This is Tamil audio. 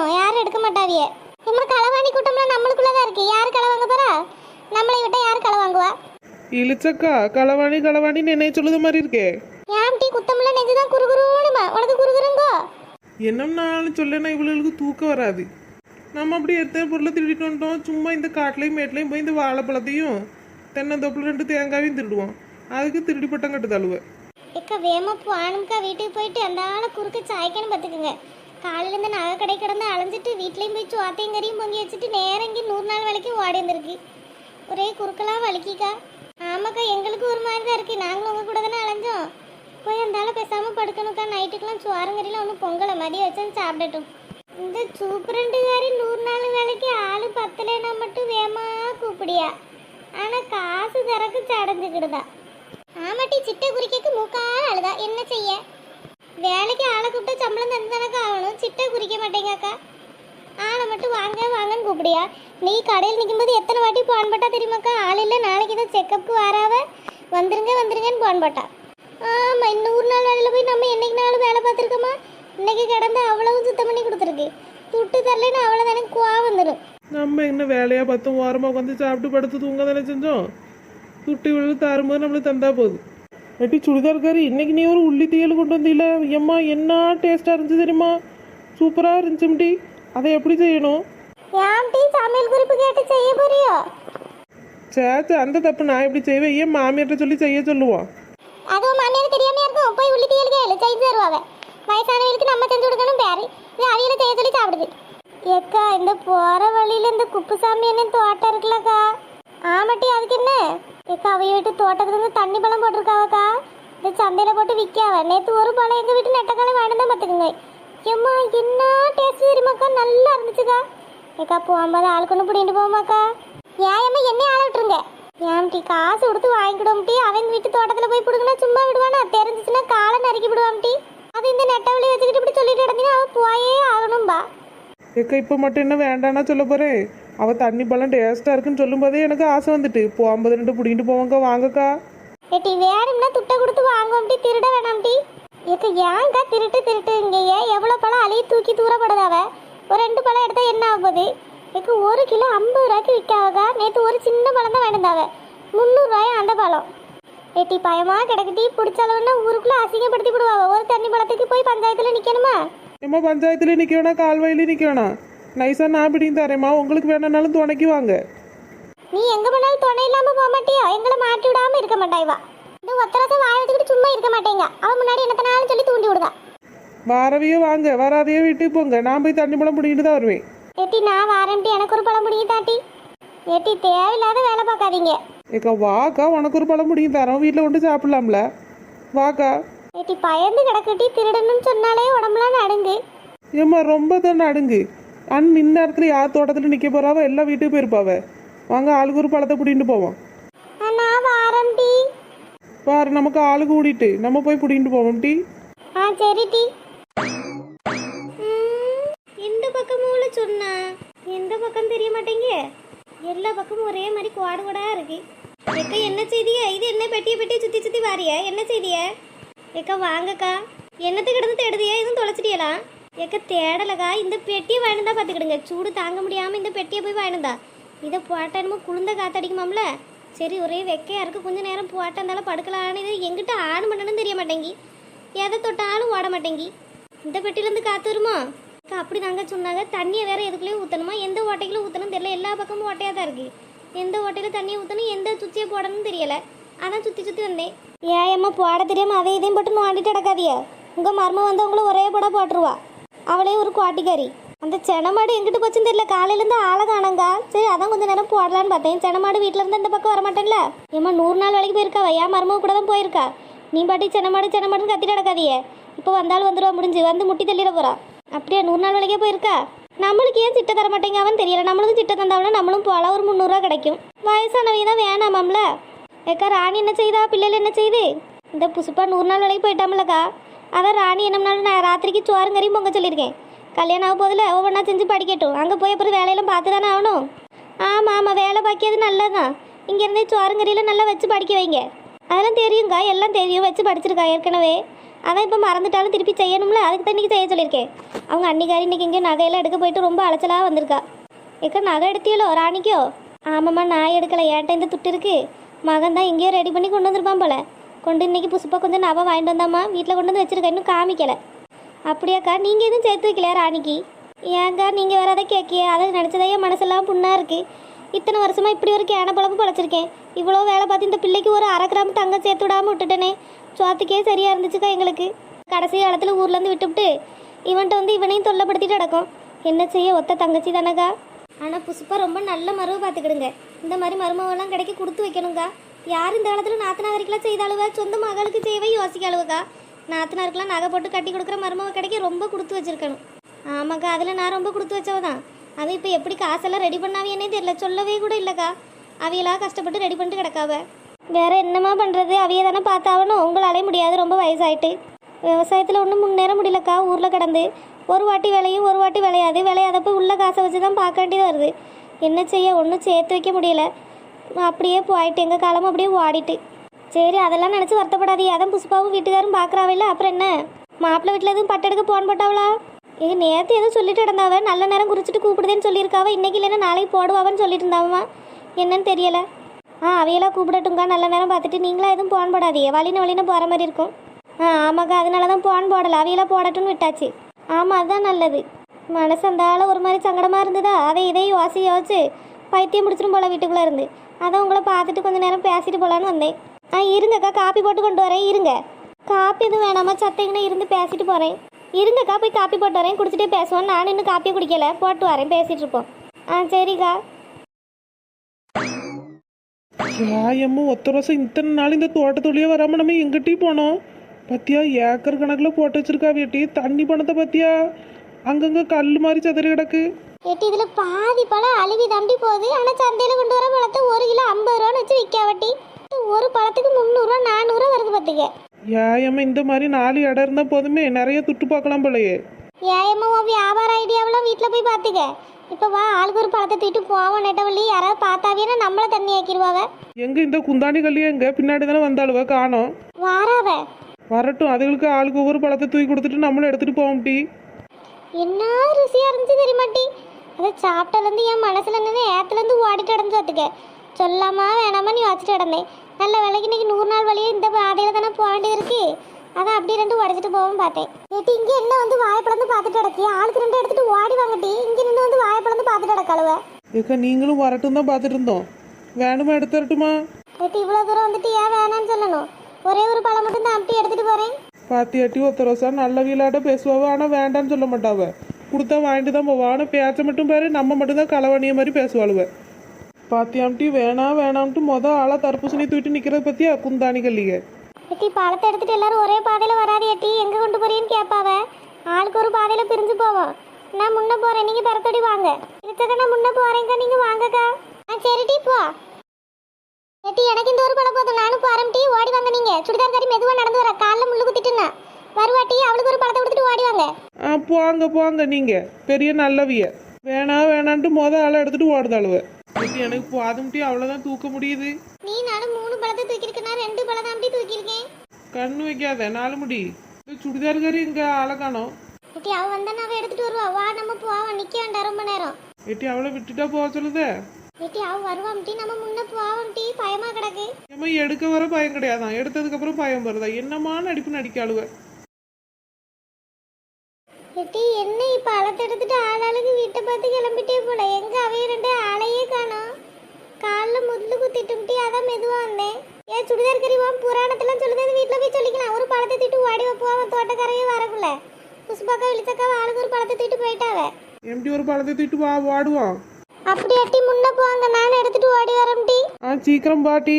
இருக்கும் யாரும் எடுக்க மாட்டாவிய. இம்மா களவாணி கூட்டம்லாம் நம்மளுக்குள்ளதான் இருக்கு. யார் களவாங்க போறா? நம்மளை விட்டா யார் களவாங்குவா? இழுச்சக்கா களவாணி களவாணின்னு என்னைய சொல்லுது மாதிரி இருக்கே. ஏம்டி குத்தம்ல நெஞ்சு தான் குறுகுறுமா உனக்கு குறுகுறுங்கோ. என்னம்னாலும் சொல்லேன்னா இவளுக்கு தூக்கம் வராது. நம்ம அப்படி எத்தனை பொருளை திருடிட்டு வந்துட்டோம்? சும்மா இந்த காட்டுலையும் மேட்லையும் போய் இந்த வாழைப்பழத்தையும் தென்னந்தோப்பில் ரெண்டு தேங்காயும் திருடுவோம். அதுக்கு திருடி பட்டம் கட்டு தழுவேன் இக்க வேமா பானும்க்கா வீட்டுக்கு போயிட்டு அந்த ஆளை குறுக்க சாய்க்கணும் பார்த்துக்கோங்க காலையில இருந்து நகை கடை கிடந்து அலைஞ்சிட்டு வீட்லயும் போய் சோத்தையும் கறியும் பொங்கி வச்சுட்டு நேரம் இங்கே நூறு நாள் வேலைக்கு ஓடி ஒரே குறுக்கெல்லாம் வலிக்கிக்கா. ஆமாக்கா எங்களுக்கு ஒரு மாதிரி தான் இருக்கு. நாங்களும் உங்க கூட தானே அலைஞ்சோம். போய் அந்தாலும் ஆளை பேசாம படுக்கணுக்கா நைட்டுக்கெல்லாம் சோரங்கறிலாம் ஒன்றும் பொங்கலை மதியம் வச்சு சாப்பிடட்டும். இந்த சூப்பரண்டுகாரி நூறு நாள் வேலைக்கு ஆளு பத்தலைனா மட்டும் வேமா கூப்பிடியா? ஆனா காசு தரக்கு சடஞ்சுக்கிடுதா. ஆமாட்டி சிட்டை குறிக்கக்கு மூக்கால் அழுதா. என்ன செய்ய? வேலைக்கு ஆளை கூப்பிட்டு சம்பளம் தந்து ஆகணும்? சிட்டை குறிக்க மாட்டேங்கக்கா. ஆளை மட்டும் வாங்க வாங்கன்னு கூப்பிடியா நீ கடையில் நிற்கும்போது எத்தனை வாட்டி போன் போட்டா தெரியுமாக்கா? ஆள் இல்லை நாளைக்கு தான் செக்கப்புக்கு வராவ. வந்துருங்க வந்துருங்கன்னு போன் போட்டா. ஆமா நூறு நாள் வேலையில் போய் நம்ம என்னைக்கு நாள் வேலை பார்த்துருக்கோமா? இன்னைக்கு கிடந்து அவ்வளவு சுத்தம் பண்ணி கொடுத்துருக்கு. துட்டு தரலன்னு அவ்வளோ தானே குவா வந்துடும் நம்ம என்ன வேலையாக பத்தும் ஓரமாக உட்காந்து சாப்பிட்டு படுத்து தூங்க தானே செஞ்சோம்? துட்டி விழுந்து தரும்போது நம்மளுக்கு தந்தா போதும். வெட்டி சுடிதார்காரி இன்னைக்கு நீ ஒரு உள்ளி தீயல் கொண்டு வந்தீல? எம்மா என்ன டேஸ்ட்டாக இருந்துச்சு தெரியுமா? சூப்பராக இருந்துச்சும்டி அதை எப்படி செய்யணும்? ஏன் டீ சமையல் குறிப்பு கேட்டு செய்ய போறியோ? சேச்சு அந்த தப்பு நான் எப்படி செய்வேன்? ஏன் மாமியார்ட்ட சொல்லி செய்ய சொல்லுவோம் அதுவும் மாமியார் தெரியாம இருக்கும் போய் உள்ளி தீயல் கேளு செஞ்சு தருவாங்க வயசானவங்களுக்கு நம்ம செஞ்சு கொடுக்கணும் பேரு. இது அவியல செய்ய சொல்லி சாப்பிடுது. ஏக்கா இந்த போற வழியில இந்த குப்புசாமி என்ன தோட்டம் இருக்குல்லக்கா. ஆமாட்டி அதுக்கு என்ன? ஏக்கா அவைய வீட்டு தோட்டத்துல இருந்து தண்ணி பழம் போட்டிருக்காவக்கா? இந்த சந்தையில போட்டு விற்காவ நேத்து ஒரு பழம் எங்க வீட்டு நெட்டக்காலம் வேணும் தான் பார்த்துக்குங்க ஏம்மா என்ன டேஸ்ட் தெரியுமாக்கா? நல்லா இருந்துச்சுக்கா. ஏக்கா போகும்போது ஆளுக்கு ஒன்று பிடிட்டு போமாக்கா ஏன் அம்மா என்ன ஆள விட்டுருங்க. ஏன்டி காசு கொடுத்து வாங்கிக்கிடுவோம்டி அவன் வீட்டு தோட்டத்துல போய் பிடுங்கினா சும்மா விடுவானா? தெரிஞ்சிச்சுன்னா காலை நறுக்கி விடுவாம்டி அது இந்த நெட்டவழி வச்சுக்கிட்டு இப்படி சொல்லிட்டு கிடந்தீங்கன்னா அவன் போயே ஆகணும்பா. ஏக்கா இப்போ மட்டும் என்ன வேண்டாம்னா சொல்ல போறேன் அவ தண்ணி பழம் டேஸ்ட்டாக இருக்குன்னு சொல்லும்போதே எனக்கு ஆசை வந்துட்டு. போகும்போது ரெண்டு பிடிங்கிட்டு போவாங்க வாங்கக்கா. ஏட்டி வேணும்னா துட்டை கொடுத்து வாங்குவோம்டி திருட வேணாம்டி ஏக்க ஏன்க்கா திருட்டு திருட்டுங்க ஏன் எவ்வளோ பழம் அழிய தூக்கி தூரப்படுதாவ ஒரு ரெண்டு பழம் எடுத்தா என்ன ஆகுது ஏக்க ஒரு கிலோ ஐம்பது ரூபாய்க்கு விற்காவக்கா நேற்று ஒரு சின்ன பழம் தான் வேணுந்தாவ முந்நூறுரூவாயா அந்த பழம்? ஏட்டி பயமா கிடக்குட்டி பிடிச்சாலவன்னா ஊருக்குள்ள அசிங்கப்படுத்தி விடுவாவ ஒரு தண்ணி பழத்துக்கு போய் பஞ்சாயத்துல நிக்கணுமா? ஏம்மா பஞ்சாயத்தில் நிற்கணும் கால்வாயில நிற்கணும் நைஸாக நான் பிடிங்க தரேம்மா. உங்களுக்கு வேணும்னாலும் துணைக்கு வாங்க. நீ எங்க போனாலும் துணை இல்லாம போக மாட்டியோ? எங்களை மாட்டி விடாம இருக்க மாட்டாய்வா இந்த ஒத்தரசம் வாய வச்சுக்கிட்டு சும்மா இருக்க மாட்டேங்க. அவன் முன்னாடி என்னத்தனாலும் சொல்லி தூண்டி விடுதா. வாரவையே வாங்க. வராதையே வீட்டுக்கு போங்க. நான் போய் தண்ணி பழம் பிடிக்கிட்டு தான் வருவேன். ஏட்டி நான் வாரேன்ட்டு. எனக்கு ஒரு பழம் பிடிங்கி தாட்டி. ஏட்டி தேவையில்லாத வேலை பார்க்காதீங்க. ஏக்கா வாக்கா. உனக்கு ஒரு பழம் பிடிங்கி தரோம் வீட்டில் கொண்டு சாப்பிடலாம்ல. வாக்கா. ஏட்டி பயந்து கிடக்கட்டி திருடணும்னு சொன்னாலே உடம்புலாம் நடுங்கு. ஏம்மா ரொம்ப தான் நடுங்கு. அன் நின்ன இடத்துல யார் தோட்டத்தில் நிற்க போறாவோ எல்லாம் வீட்டுக்கு போயிருப்பாவ. வாங்க ஆளுக்கு ஒரு பழத்தை பிடிங்கிட்டு போவோம். பாரு நமக்கு ஆளு கூடிட்டு. நம்ம போய் பிடிங்கிட்டு போவோம் டீ. ஆ சரி டீ. இந்த பக்கமும் உள்ள சொன்னா எந்த பக்கம் தெரிய மாட்டேங்க? எல்லா பக்கமும் ஒரே மாதிரி குவாடு குடா இருக்கு. எக்கா என்ன செய்திய? இது என்ன பெட்டிய பெட்டிய சுத்தி சுத்தி வாரிய? என்ன செய்திய? எக்கா வாங்கக்கா. என்னத்து கிடந்து தேடுதியா? எதுவும் தொலைச்சிட்டியலா? எக்க தேடலக்கா இந்த பெட்டியை வாங்கினதா பார்த்துக்கிடுங்க சூடு தாங்க முடியாமல் இந்த பெட்டியை போய் வாங்கினதா இதை போட்டா என்னமோ குளிர்ந்த காத்தடிக்குமாம்ல சரி ஒரே வெக்கையாக இருக்குது கொஞ்ச நேரம் போட்டா இருந்தாலும் படுக்கலான்னு இது எங்கிட்ட ஆடு பண்ணணும்னு தெரிய மாட்டேங்கி. எதை தொட்டாலும் ஓட மாட்டேங்கி. இந்த பெட்டிலேருந்து காற்று வருமா? அப்படி தாங்க சொன்னாங்க. தண்ணியை வேற எதுக்குள்ளேயும் ஊற்றணுமா எந்த ஓட்டைக்குள்ள ஊற்றணும் தெரியல. எல்லா பக்கமும் ஓட்டையாக தான் இருக்கு. எந்த ஓட்டையில் தண்ணியை ஊற்றணும் எந்த சுச்சியை போடணும்னு தெரியலை. அதான் சுற்றி சுற்றி வந்தேன். ஏயம்மா போட தெரியாமல் அதை இதையும் போட்டு நோண்டிட்டு கிடக்காதியா உங்கள் மர்மம் வந்து உங்களை ஒரே போட போட்டுருவா. அவளே ஒரு குவாட்டிக்காரி அந்த செனமாடு எங்கிட்டு போச்சுன்னு தெரியல. காலையிலேருந்து ஆளை காணங்கா சரி அதான் கொஞ்ச நேரம் போடலான்னு பார்த்தேன். செனமாடு வீட்டில் இருந்து இந்த பக்கம் வர ஏமா நூறு நாள் வேலைக்கு போயிருக்கா? என் மருமக கூட தான் போயிருக்கா? நீ பாட்டி செனமாடு செனமாடுன்னு கத்திட்டு நடக்காதியே இப்போ வந்தாலும் வந்துடுவா முடிஞ்சு. வந்து முட்டி தள்ளிட போறா. அப்படியே நூறு நாள் வரைக்கும் போயிருக்கா? நம்மளுக்கு ஏன் சிட்டை தர மாட்டேங்க அவன்? தெரியல. நம்மளுக்கு சிட்ட தந்தாவனா நம்மளும் போகலாம் ஒரு முந்நூறுரூவா கிடைக்கும். வயசானவங்க தான் வேணாமாம்ல ஏக்கா ராணி என்ன செய்தா? பிள்ளைகள் என்ன செய்யுது இந்த புசுப்பா நூறு நாள் வேலைக்கு போயிட்டாமலக்கா. அதான் ராணி என்னம்னாலும் நான் ராத்திரிக்கு சோறும் கறியும் பொங்க சொல்லியிருக்கேன். கல்யாணம் ஆக போதில் ஒவ்வொன்றா செஞ்சு படிக்கட்டும். அங்கே போய் அப்புறம் வேலையெல்லாம் பார்த்து தானே ஆகணும்? ஆமாம் ஆமாம் வேலை பாக்கியது நல்லதுதான். இங்கேருந்தே சோறுங்கறியில் நல்லா வச்சு படிக்க வைங்க. அதெல்லாம் தெரியுங்க எல்லாம் தெரியும். வச்சு படிச்சிருக்கா ஏற்கனவே. அதான் இப்போ மறந்துட்டாலும் திருப்பி செய்யணும்ல. அதுக்கு தான் இன்றைக்கி செய்ய சொல்லியிருக்கேன். அவங்க அன்னிக்காரி இன்னைக்கு இங்கே நகையெல்லாம் எடுக்க போயிட்டு ரொம்ப அலைச்சலாக வந்திருக்கா. ஏக்கா நகை எடுத்தியலோ ராணிக்கோ? ஆமாம்மா நான் எடுக்கலை. ஏன்ட்ட இந்த துட்டு இருக்குது மகன் தான் எங்கேயோ ரெடி பண்ணி கொண்டு வந்திருப்பான் போல. கொண்டு இன்னைக்கு புசுப்பா கொஞ்சம் நவ வாங்கிட்டு வந்தாம்மா. வீட்டில் கொண்டு வந்து வச்சிருக்கேன். இன்னும் காமிக்கல. அப்படியாக்கா நீங்கள் எதுவும் சேர்த்து வைக்கலையா ராணிக்கு? ஏங்கா நீங்கள் வேற அதை கேட்கிய அதை நினச்சதே என் மனசெல்லாம் புண்ணாக இருக்குது இத்தனை வருஷமாக இப்படி ஒரு கேன பழப்பு பழச்சிருக்கேன். இவ்வளோ வேலை பார்த்து இந்த பிள்ளைக்கு ஒரு அரை கிராம் தங்கம் சேர்த்து விடாமல் விட்டுட்டேனே. சோத்துக்கே சரியாக இருந்துச்சுக்கா எங்களுக்கு. கடைசி காலத்தில் ஊர்லேருந்து விட்டுவிட்டு இவன்ட்ட வந்து இவனையும் தொல்லைப்படுத்திட்டு நடக்கும் என்ன செய்ய ஒத்த தங்கச்சி தானக்கா? ஆனால் புஷ்பா ரொம்ப நல்ல மருவை பார்த்துக்கிடுங்க. இந்த மாதிரி மருமவெல்லாம் கிடைக்க கொடுத்து வைக்கணுங்கா யார் இந்த காலத்தில் நாத்தனாருக்கெல்லாம் செய்தாளுவா சொந்த மகளுக்கு செய்யவே யோசிக்க அளவுக்கா நாத்தனாருக்கெல்லாம் நகை போட்டு கட்டி கொடுக்குற மருமக கிடைக்க ரொம்ப கொடுத்து வச்சிருக்கணும். ஆமாக்கா அதில் நான் ரொம்ப கொடுத்து வச்சவ தான் அவள் இப்போ எப்படி காசெல்லாம் ரெடி பண்ணாவேன்னே தெரியல. சொல்லவே கூட இல்லைக்கா. அவையெல்லாம் கஷ்டப்பட்டு ரெடி பண்ணிட்டு கிடக்காவ. வேற என்னமா பண்ணுறது அவைய தானே பார்த்தாவணும். உங்களாலே முடியாது ரொம்ப வயசாயிட்டு. விவசாயத்தில் ஒன்றும் முன்னேற முடியலக்கா ஊரில் கிடந்து. ஒரு வாட்டி விளையும் ஒரு வாட்டி விளையாது. விளையாதப்ப உள்ள காசை வச்சு தான் பார்க்க வேண்டியது வருது. என்ன செய்ய? ஒன்றும் சேர்த்து வைக்க முடியல. அப்படியே போயிட்டு எங்கள் காலம் அப்படியே ஓடிட்டு. சரி அதெல்லாம் நினச்சி வருத்தப்படாது. அதான் புஷ்பாவும் வீட்டுக்காரும் பார்க்குறாவில்ல அப்புறம் என்ன? மாப்பிள்ளை வீட்டில் எதுவும் பட்டெடுக்க போன் போட்டாவளா? இது நேற்று எதுவும் சொல்லிட்டு இருந்தாவ நல்ல நேரம் குறிச்சிட்டு கூப்பிடுதேன்னு சொல்லியிருக்காவ. இன்னைக்கு இல்லைன்னா நாளைக்கு போடுவாவன்னு சொல்லிட்டு இருந்தாவா என்னன்னு தெரியல. ஆ அவையெல்லாம் கூப்பிடட்டுங்க நல்ல நேரம் பார்த்துட்டு நீங்களா எதுவும் போன் போடாதீங்க. வழின வழின போகிற மாதிரி இருக்கும். ஆ ஆமாக்கா அதனால தான் போன் போடலை. அவையெல்லாம் போடட்டும்னு விட்டாச்சு. ஆமாம் அதுதான் நல்லது. மனசு அந்த ஆள ஒரு மாதிரி சங்கடமாக இருந்ததா? அதை இதையும் யோசி யோசிச்சு பைத்தியம் முடிச்சிடும் போல வீட்டுக்குள்ளே இருந்து. அதான் உங்களை பார்த்துட்டு கொஞ்ச நேரம் பேசிட்டு போகலான்னு வந்தேன். ஆ இருங்கக்கா காப்பி போட்டு கொண்டு வரேன் இருங்க. காப்பி எதுவும் வேணாமா? சத்தைங்கன்னா இருந்து பேசிட்டு போகிறேன் இருங்கக்கா போய் காப்பி போட்டு வரேன் குடிச்சிட்டே பேசுவோம். நானும் இன்னும் காப்பியை குடிக்கல. போட்டு வரேன் பேசிட்டு இருப்போம். ஆ சரிக்கா. சாயம்மா ஒத்த வருஷம் இத்தனை நாள் இந்த தோட்டத்துள்ளேயே வராம நம்ம எங்கிட்டயும் போனோம். பத்தியா ஏக்கர் கணக்கில் போட்டு வச்சிருக்கா வேட்டி. தண்ணி பணத்தை பத்தியா? அங்கங்க கல் மாதிரி சதுரி கிடக்கு. எட்டி இதில் பாதி பழம் அழுவி தம்பி போகுது. ஆனால் சந்தையில் கொண்டு வர பழத்தை ஒரு கிலோ ஐம்பது ரூபான்னு வச்சு விற்காவட்டி ஒரு பழத்துக்கு முந்நூறுரூவா நானூறுரூவா வருது பார்த்துக்க ஏயம்மா இந்த மாதிரி நாலு இடம் இருந்தா போதுமே. நிறைய துட்டு பார்க்கலாம் போலயே. ஏயம்மா உன் வியாபார ஐடியாவெல்லாம் வீட்டில் போய் பார்த்துக்க இப்போ வா ஆளுக்கு ஒரு பழத்தை தூக்கிட்டு போவோம் நெட்டவள்ளி. யாராவது பார்த்தாவியன்னா நம்மளை தண்ணி ஆக்கிடுவாவ எங்க இந்த குந்தாணி கல்லியா எங்க? பின்னாடி தானே வந்தாளுவ? காணோம். வாராவ வரட்டும் அதுகளுக்கு ஆளுக்கு ஒவ்வொரு பழத்தை தூக்கி கொடுத்துட்டு நம்மளும் எடுத்துட்டு போவோம் டி. என்ன ருசியா இருந்துச்சு தெரியுமாட்டி அதை சாப்பிட்டலேருந்து என் மனசுல நின்று ஏத்துலேருந்து ஓடிட்டு அடைஞ்சு பார்த்துக்க. சொல்லாமா வேணாமா நீ வச்சுட்டு கிடந்தேன். நல்ல விலைக்கு இன்னைக்கு நூறு நாள் வழியே இந்த பாதையில தானே போக வேண்டியது இருக்கு. அதான் அப்படி ரெண்டு உடச்சிட்டு போவோம் பார்த்தேன். ஏட்டி இங்கே என்ன வந்து வாழைப்பழந்து பார்த்துட்டு கிடக்கி ஆளுக்கு ரெண்டு எடுத்துட்டு ஓடி வாங்கட்டி இங்கே நின்று வந்து வாழைப்பழந்து பார்த்துட்டு கிடக்கழுவ ஏக்கா நீங்களும் வரட்டும் தான் பார்த்துட்டு இருந்தோம். வேணுமா எடுத்து வரட்டுமா? ஏட்டி இவ்வளோ தூரம் வந்துட்டு ஏன் வேணாம்னு சொல்லணும்? ஒரே ஒரு பழம் மட்டும் தான் அப்படி எடுத்துட்டு போறேன். பாத்தியாட்டி ஒத்த ரோசா நல்ல வீலாட்ட பேசுவாவ ஆனா வேண்டான்னு சொல்ல மாட்டாவ. கொடுத்தா வாங்கிட்டு தான் போவா ஆனா மட்டும் பாரு நம்ம மட்டும் தான் களவாணிய மாதிரி பேசுவாளுவ. பாத்தியாம்ட்டி வேணாம் வேணாம்ட்டு மொத ஆளா தர்பூசணி தூக்கிட்டு நிக்கிறத பத்தியா குந்தாணி கல்லிக எட்டி பழத்தை எடுத்துட்டு எல்லாரும் ஒரே பாதையில வராது எட்டி எங்க கொண்டு போறீன்னு கேட்பாவ ஆளுக்கு ஒரு பாதையில பிரிஞ்சு போவோம். நான் முன்ன போறேன் நீங்க பரத்தோடி வாங்க. இருக்கக்கா நான் முன்ன போறேங்க நீங்க வாங்கக்கா. ஆ சரி டீ போ. எட்டி எனக்கு இந்த ஒரு பழம் போதும். நானும் போறேன் டீ. ஓடி வாங்க நீங்க. சுடிதார் காரி மெதுவா நடந்து வர காலில் முள்ளு குத்திட்டுனா வருவா டீ அவளுக்கு ஒரு பழத்தை கொடுத்துட்டு ஓடி வாங்க ஆ போங்க போங்க நீங்க. பெரிய நல்லவிய. வேணா வேணான்ட்டு மொத ஆளை எடுத்துட்டு ஓடுதாளுவ ஏட்டி, எனக்கு போதும் டீ அவ்வளவுதான் தூக்க முடியுது? நீ நானும் மூணு பழத்தை தூக்கியிருக்கேன் நான் ரெண்டு பழம் தான் தூக்கியிருக்கேன். கண்ணு வைக்காத நாலு முடி. சுடிதார் கறி இங்க ஆளை காணோம். எட்டி அவ வந்தா அவ எடுத்துட்டு வருவா. வா நம்ம போவோம் நிக்க வேண்டாம் ரொம்ப நேரம். ஏட்டி அவளை விட்டுட்டா போக சொல்லுதே? எட்டி அவ வருவாம் டீ நம்ம முன்ன போவோம் டீ பயமா கிடக்கு. ஏம்மா எடுக்க வர பயம் கிடையாதான். எடுத்ததுக்கு அப்புறம் பயம் வருதா? என்னமா நடிப்பு நடிக்காளுவ எட்டி என்ன இப்ப அலத்தை எடுத்துட்டு ஆளாளுக்கு வீட்டை பார்த்து கிளம்பிட்டே போல. எங்க அவைய ரெண்டு ஆளையே காணோம். கால்ல முள்ளு குத்திட்டும்ட்டி அதான் மெதுவா வந்தேன். ஏன் சுடிதார் கறிவான் புராணத்தெல்லாம் சொல்லுது வீட்டுல போய் சொல்லிக்கலாம். ஒரு பழத்தை தூக்கிட்டு ஓடி வைப்போம் தோட்டக்காரையே வரக்குள்ள. புஷ்பாக்கா விழிச்சக்கா ஆளுக்கு ஒரு பழத்தை தூக்கிட்டு போயிட்டாவ. எம்டி ஒரு பழத்தை தூக்கிட்டு வா வாடுவான் அப்படி அட்டி முன்ன போவாங்க நான் எடுத்துட்டு ஓடி வரேன் டி ஆ சீக்கிரம் பாட்டி